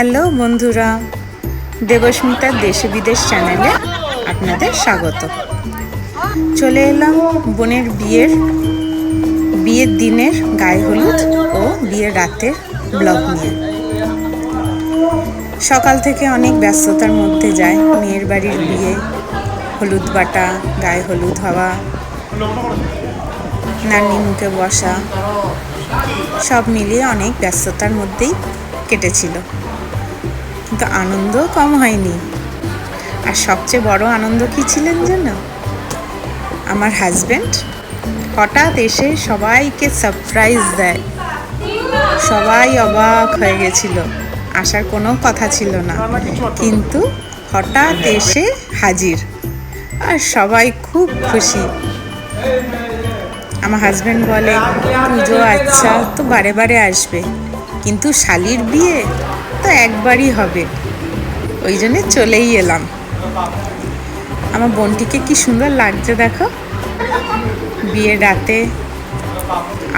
Hello বন্ধুরা, দেবস্মিতার দেশে বিদেশ চ্যানেলে আপনাদের স্বাগত। চলে এলাম বোনের বিয়ের বিয়ের দিনের গায়ে হলুদ ও বিয়ের রাতের ব্লগ নিয়ে। সকাল থেকে অনেক ব্যস্ততার মধ্যে যায় মেয়ের বাড়ির বিয়ে, হলুদ বাটা, গায়ে হলুদ হওয়া, নানি মুখে বসা, সব মিলিয়ে অনেক ব্যস্ততার মধ্যেই কেটেছিল। কিন্তু আনন্দ কম হয়নি। আর সবচেয়ে বড় আনন্দ কি ছিলেন জানো আমার হাজব্যান্ড হঠাৎ এসে সবাইকে সারপ্রাইজ দেয়। সবাই অবাক হয়ে গেছিল। আসার কোনো কথা ছিল না। কিন্তু হঠাৎ এসে হাজির। আর সবাই খুব খুশি। আমার হাজব্যান্ড বলে, পুজো আচ্ছা তো বারে বারে আসবে। কিন্তু শালির বিয়ে তো একবারই হবে। ওই জন্যে চলেই এলাম। আমার বোনটিকে কি সুন্দর লাগছে দেখো। বিয়ের রাতে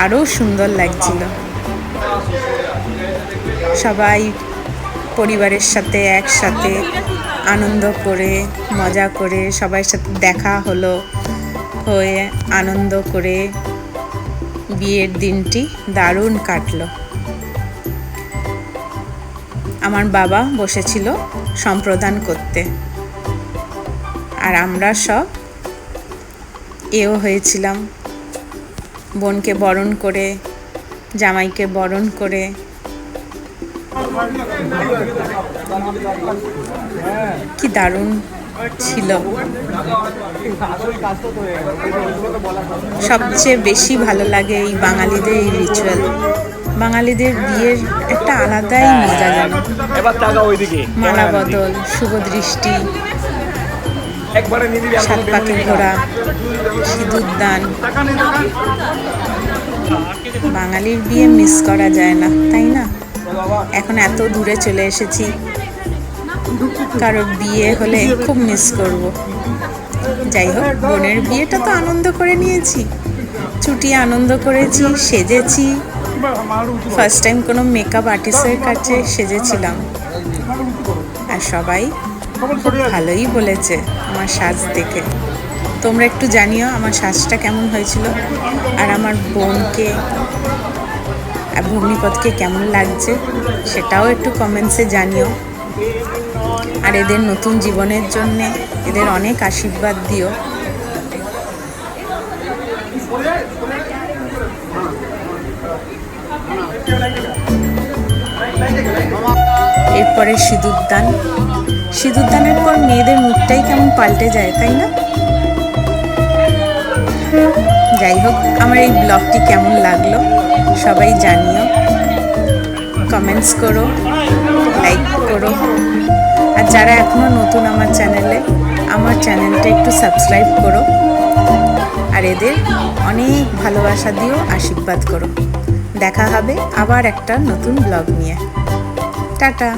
আরও সুন্দর লাগছিল। সবাই পরিবারের সাথে একসাথে আনন্দ করে, মজা করে সবার সাথে দেখা হলো হয়ে আনন্দ করে বিয়ের দিনটি দারুণ কাটলো। আমার বাবা বসেছিল সম্প্রদান করতে। আর আমরা সব এও হয়েছিলাম। বোনকে বরণ করে, জামাইকে বরণ করে। কি দারুণ ছিল। সবচেয়ে বেশি ভালো লাগে এই বাঙালিদের এই রিচুয়াল বাঙালিদের বিয়ের একটা আলাদাই মজা জানো এবার টাকা ওইদিকে। মালা বদল শুভ দৃষ্টি সাত পাকে ঘোরা সিঁদুর দান। বাঙালির বিয়ে মিস করা যায় না তাই না? এখন এত দূরে চলে এসেছি কারোর বিয়ে হলে খুব মিস করব। যাই হোক বোনের বিয়েটা তো আনন্দ করে নিয়েছি। ছুটি আনন্দ করেছি সেজেছি। ফার্স্ট টাইম কোনো মেকআপ আর্টিস্টের কাছে সেজেছিলাম। আর সবাই ভালোই বলেছে আমার সাজ দেখে। তোমরা একটু জানিও আমার সাজটা কেমন হয়েছিল আর আমার বোনকে আর ভগ্নিপথকে কেমন লাগছে সেটাও একটু কমেন্টসে জানিও। আর এদের নতুন জীবনের জন্যে এদের অনেক আশীর্বাদ দিও। এরপরে সিঁদুরদান। সিঁদুরদানের পর মেয়েদের মুখটাই কেমন পাল্টে যায়, তাই না? যাই হোক, আমার এই ব্লগটি কেমন লাগল সবাই জানিও। কমেন্টস করো, লাইক করো। আর যারা এখনও নতুন আমার চ্যানেলে, আমার চ্যানেলটা একটু সাবস্ক্রাইব করো। আর এদের অনেক ভালোবাসা দিও, আশীর্বাদ করো। দেখা হবে আবার একটা নতুন ব্লগ নিয়ে। টাটা।